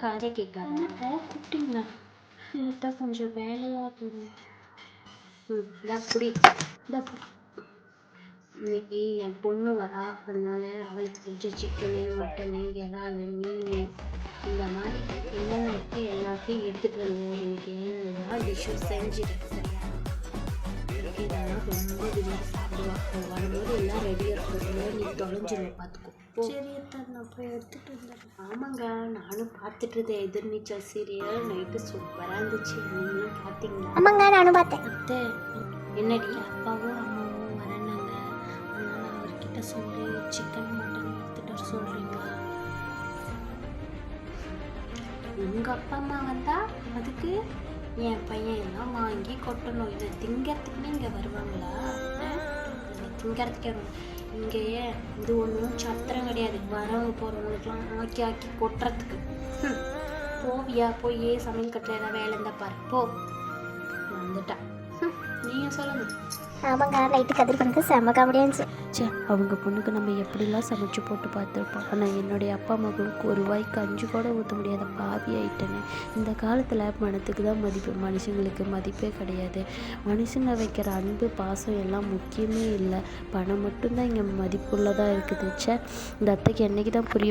காதே கேட்காது கூப்பிட்டீங்க இதுதான் கொஞ்சம் வேலையாக இருக்குது ம் இன்னைக்கு என் பொண்ணு வரா அதனால அவளுக்கு பிடிச்ச சிக்கனு மட்டனு இறால் மீன் இந்த மாதிரி என்னென்ன இருக்கு எல்லாத்தையும் எடுத்துகிட்டு வந்து இன்னைக்கு டிஷ்ஷும் செஞ்சுட்டு சரியா இதெல்லாம் ரொம்ப விரும்பி வரும்போது எல்லாம் ரெடியாக இருக்கிறதுல நீ தொலைஞ்சிருவ பார்த்துக்கோ சரி நான் போய் எடுத்துகிட்டு வந்துடுறேன் ஆமாங்க நானும் பார்த்துட்டு இருந்தேன் எதிர்நீச்சல் சீரியல் நைட்டு சூப்பராக இருந்துச்சு. நீங்களும் பார்த்தீங்களா? ஆமாங்க நானும் பார்த்தேன். அத்தை என்னடி அப்பாவும் அம்மாவும் வரேன்னாங்க. அதனால அவர்கிட்ட சொல்லி சிக்கன் மட்டன் எடுத்துட்டு வர சொல்றீங்களா உங்க அப்பா அம்மா வந்தா அதுக்கு என் பையன் எல்லாம் வாங்கி கொட்டணும். இதை திங்கிறதுக்குன்னு இங்கே வருவாங்களா? திங்கிறதுக்கே வரும். இங்கேயே இது ஒன்றும் சத்திரம் கிடையாது. வரவங்க போகிறவங்களுக்குலாம் ஆக்கி ஆக்கி கொட்டுறதுக்கு. போவியா? போய் சமையல் கட்டில் ஏதாவது வேலை இருந்தால் பாரு. போ. வந்துட்டா. நீங்கள் நீங்க சொல்லுங்க. ஆமாங்க நைட்டு கதிர் பண்ணது செம்ம காமெடியாக இருந்துச்சு. ச்சே அவங்க பொண்ணுக்கு நம்ம எப்படிலாம் சமைச்சு போட்டு பார்த்துருப்போம். ஆனால் என்னுடைய அப்பா மகளுக்கு ஒரு வாய்க்கு அஞ்சு கூட ஊற்ற முடியாத பாவி ஆயிட்டேன்னு இந்த காலத்தில் பணத்துக்கு தான் மதிப்பு. மனுஷங்களுக்கு மதிப்பே கிடையாது. மனுஷங்க வைக்கிற அன்பு பாசம் எல்லாம் முக்கியமே இல்லை. பணம் மட்டும்தான் இங்கே மதிப்புள்ளதாக இருக்குது. ச்சே இந்த அத்தைக்கு என்னைக்கு தான் புரியும்?